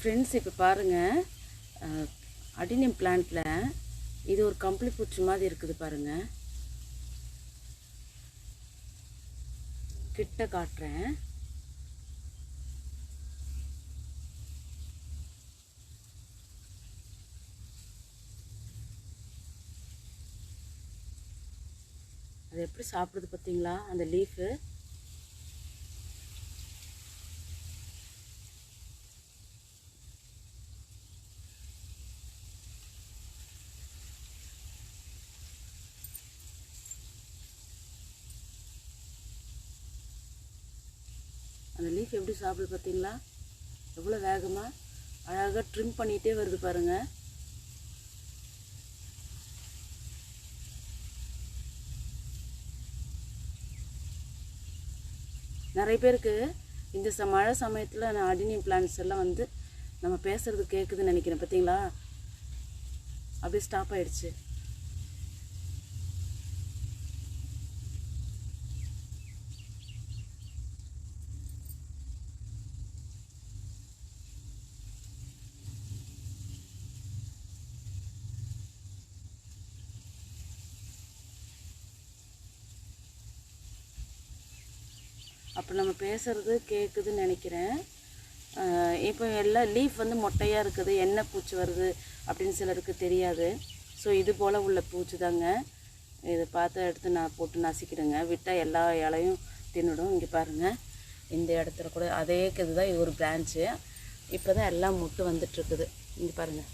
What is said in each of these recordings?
Friends இப்போ பாருங்கள் adenium பிளான்ட்டில் இது ஒரு கம்பளி பூச்சி மாதிரி இருக்குது பாருங்கள் கிட்ட காட்டுறேன். அது எப்படி சாப்பிடுது பார்த்தீங்களா? அந்த லீஃபு அந்த லீஃப் எப்படி சாப்பிடு பார்த்தீங்களா? எவ்வளோ வேகமாக அழகாக ட்ரிம் பண்ணிகிட்டே வருது பாருங்கள் நிறைய பேருக்கு இந்த ச மழை சமயத்தில் நான் அடினியம் பிளான்ஸ் எல்லாம் வந்து நம்ம பேசுகிறது கேட்குதுன்னு நினைக்கிறேன் பார்த்தீங்களா? அப்படியே ஸ்டாப் ஆகிடுச்சு அப்போ நம்ம பேசுகிறது கேட்குதுன்னு நினைக்கிறேன். இப்போ எல்லாம் லீஃப் வந்து மொட்டையாக இருக்குது என்ன பூச்சி வருது அப்படின்னு சிலருக்கு தெரியாது. ஸோ இது போல் உள்ள பூச்சி தாங்க. இதை பார்த்து எடுத்து நான் போட்டு நசிக்கிடுங்க. விட்டால் எல்லா இலையும் தின்னுடும். இங்கே பாருங்கள் இந்த இடத்துல கூட அதே இது தான் இது ஒரு பிரான்ச்சு இப்போ தான் எல்லாம் முட்டு வந்துட்டுருக்குது. இங்கே பாருங்கள்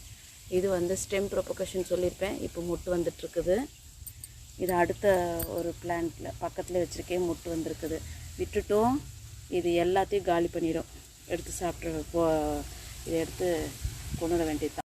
இது வந்து ஸ்டெம் ப்ரொபகேஷன் சொல்லியிருப்பேன். இப்போ முட்டு வந்துட்டுருக்குது. இது அடுத்த ஒரு பிளான்ட்டில் பக்கத்தில் வச்சுருக்கேன் முட்டு வந்திருக்குது. விட்டுட்டும். இது எல்லாத்தையும் காலி பண்ணிடும் எடுத்து சாப்பிட்ற போ இதை எடுத்து கொண்டு வர வேண்டியது